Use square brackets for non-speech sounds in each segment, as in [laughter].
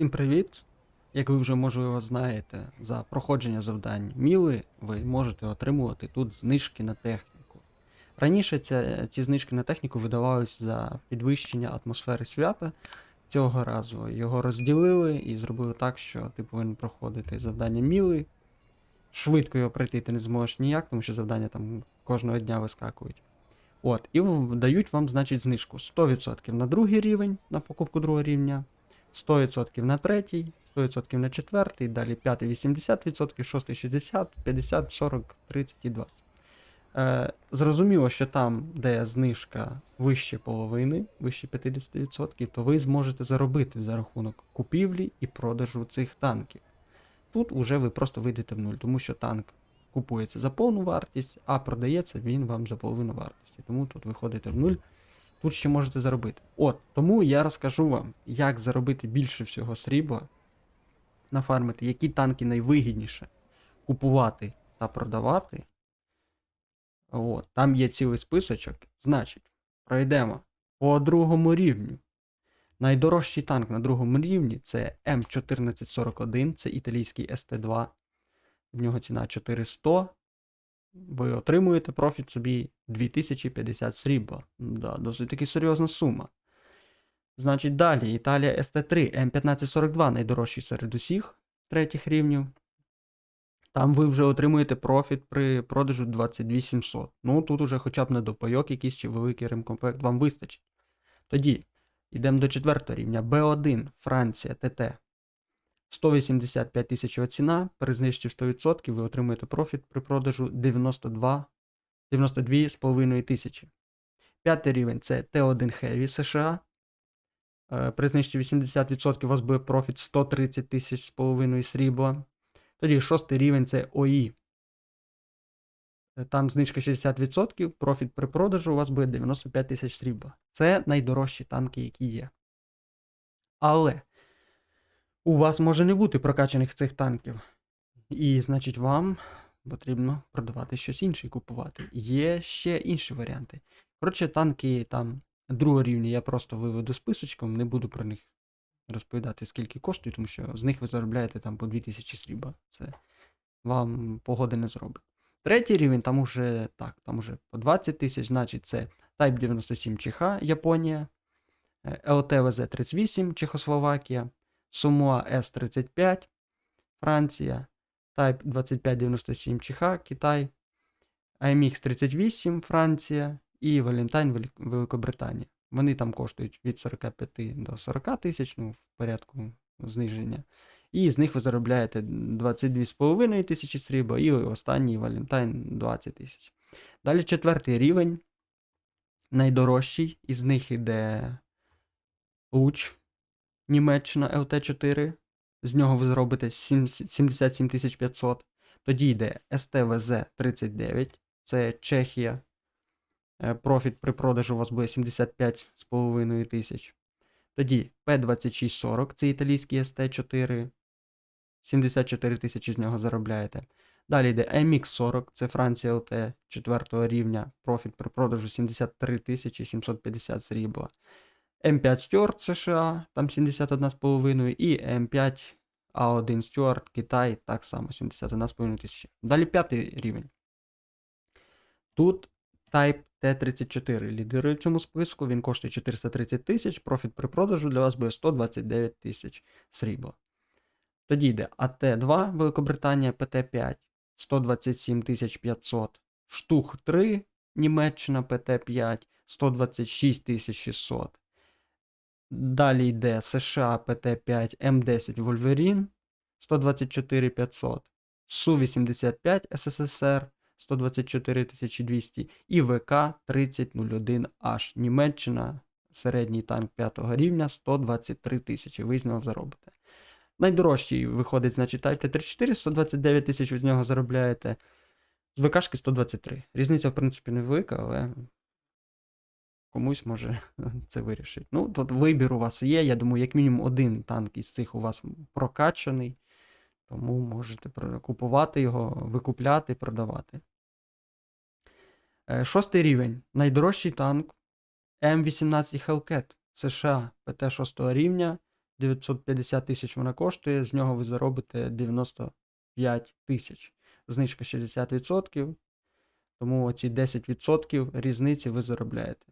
Всім привіт! Як ви вже можливо знаєте, за проходження завдань Міли ви можете отримувати тут знижки на техніку. Раніше ця, ці знижки на техніку видавались за підвищення атмосфери свята. Цього разу його розділили і зробили так, що ти повинен проходити завдання Міли. Швидко його пройти ти не зможеш ніяк, тому що завдання там кожного дня вискакують. От, і дають вам, значить, знижку 100% на другий рівень, на покупку другого рівня, 100% на третій, 100% на четвертий, далі п'ятий 80%, шостий 60, 50, 40, 30 і 20. Е, зрозуміло, що там, де знижка вище половини, вище 50%, то ви зможете заробити за рахунок купівлі і продажу цих танків. Тут уже ви просто вийдете в нуль, тому що танк купується за повну вартість, а продається він вам за половину вартості. Тому тут виходите в нуль. Тут ще можете заробити. От, тому я розкажу вам, як заробити більше всього срібла, нафармити, які танки найвигідніше купувати та продавати. От, там є цілий списочок. Значить, пройдемо по другому рівню. Найдорожчий танк на другому рівні це М1441, це італійський СТ2. В нього ціна 400. Ви отримуєте профіт собі 2050 срібла. Да, досить таки серйозна сума. Значить, далі Італія СТ3 М1542 найдорожчий серед усіх третіх рівнів. Там ви вже отримуєте профіт при продажу 22700. Ну, тут уже хоча б недопайок якийсь чи великий ремкомплект вам вистачить. Тоді йдемо до четвертого рівня. Б1 Франція ТТ. 185 тисяч ціна, при знижці 100% ви отримуєте профіт при продажу 92 92,5 тисячі. П'ятий рівень це Т1 Heavy США. Е, При знижці 80% у вас буде профіт 130 тисяч з половиною срібла. Тоді шостий рівень це ОІ. Е, Там знижка 60%, профіт при продажу у вас буде 95 тисяч срібла. Це найдорожчі танки, які є. Але у вас може не бути прокачаних цих танків. І, значить, вам потрібно продавати щось інше і купувати. Є ще інші варіанти. Коротше, танки там другого рівня я просто виведу списочком, не буду про них розповідати, скільки коштують, тому що з них ви заробляєте там по 2000 срібла. Це вам погоди не зробить. Третій рівень, там уже так, там уже по 20 тисяч, значить, це Type 97 Чеха, Японія, е, ЛТВЗ 38 Чехословакія, Сумуа С-35, Франція, Type 2597 Чеха, Китай, AMX 38 Франція і Велик- Великобританія. Вони там коштують від 45 до 40 тисяч, ну, в порядку зниження. І з них ви заробляєте 22,5 тисячі срібла, і останній Valentine 20 тисяч. Далі четвертий рівень. Найдорожчий, із них іде Луч Німеччина LT4. З нього ви зробите 7 77 500. Тоді йде СТВЗ 39, це Чехія. Е, Профіт при продажу у вас буде 75,5 тисяч. Тоді P2640, це італійський ST4. 74 тисячі з нього заробляєте. Далі йде MX40, це Франція ЛТ 4 рівня. Профіт при продажу 73 тисячі 750 срібла. М5 Stewart США, там 71,5 і М5 А1 Stewart Китай, так само 71,5 тисячі. Далі п'ятий рівень. Тут Type T34 лідирує в цьому списку, він коштує 430 тисяч, профіт при продажу для вас буде 129 тисяч срібла. Тоді йде АТ2 Великобританія, ПТ5 127 500, Штух 3 Німеччина ПТ5 126 600. Далі йде США ПТ5 М10 Вольверін 124 500, Су-85 СССР 124 200 і ВК 3001H Німеччина, середній танк 5 рівня 123 тисячі. Ви з нього заробите. Найдорожчий виходить, значить, Type T34, 129 тисяч ви з нього заробляєте. З ВКшки 123. Різниця, в принципі, невелика, але комусь може [laughs] це вирішить. Ну, тут вибір у вас є. Я думаю, як мінімум один танк із цих у вас прокачаний. Тому можете купувати його, викупляти, продавати. Е, Шостий рівень. Найдорожчий танк М18 Hellcat США ПТ 6 рівня 950 тисяч вона коштує, з нього ви заробите 95 тисяч. Знижка 60%, тому оці 10% різниці ви заробляєте.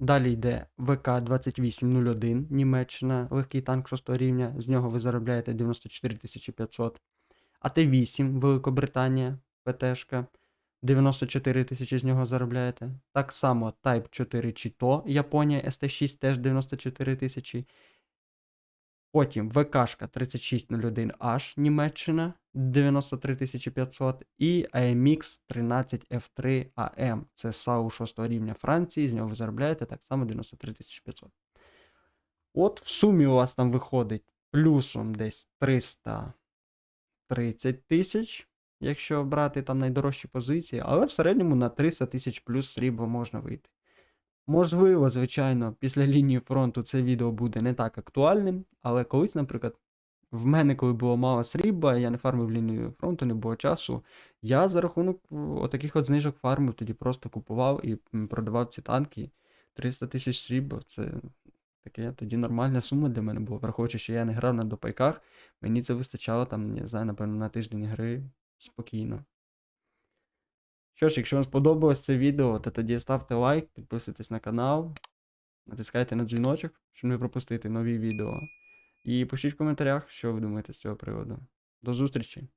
Далі йде ВК-2801 Німеччина, легкий танк 6 рівня, з нього ви заробляєте 94 500. АТ-8 Великобританія, ПТшка, 94 тисячі з нього заробляєте. Так само Type 4 Чіто, Японія, СТ6 теж 94 тисячі. Потім ВКшка 3601H Німеччина 93 500 і AMX 13F3 AM. Це САУ 6 рівня Франції, з нього ви заробляєте так само 93 500. От в сумі у вас там виходить плюсом десь 330 тисяч, якщо брати там найдорожчі позиції, але в середньому на 300 тисяч плюс срібла можна вийти. Можливо, звичайно, після лінії фронту це відео буде не так актуальним, але колись, наприклад, в мене, коли було мало срібла, я не фармив лінію фронту, не було часу. Я за рахунок отаких от знижок фармив, тоді просто купував і продавав ці танки. 300 тисяч срібла це таке тоді нормальна сума для мене була. Враховуючи, що я не грав на допайках, мені це вистачало там, не знаю, напевно, на тиждень гри спокійно. Що ж, якщо вам сподобалось це відео, то тоді ставте лайк, підписуйтесь на канал, натискайте на дзвіночок, щоб не пропустити нові відео. І пишіть в коментарях, що ви думаєте з цього приводу. До зустрічі!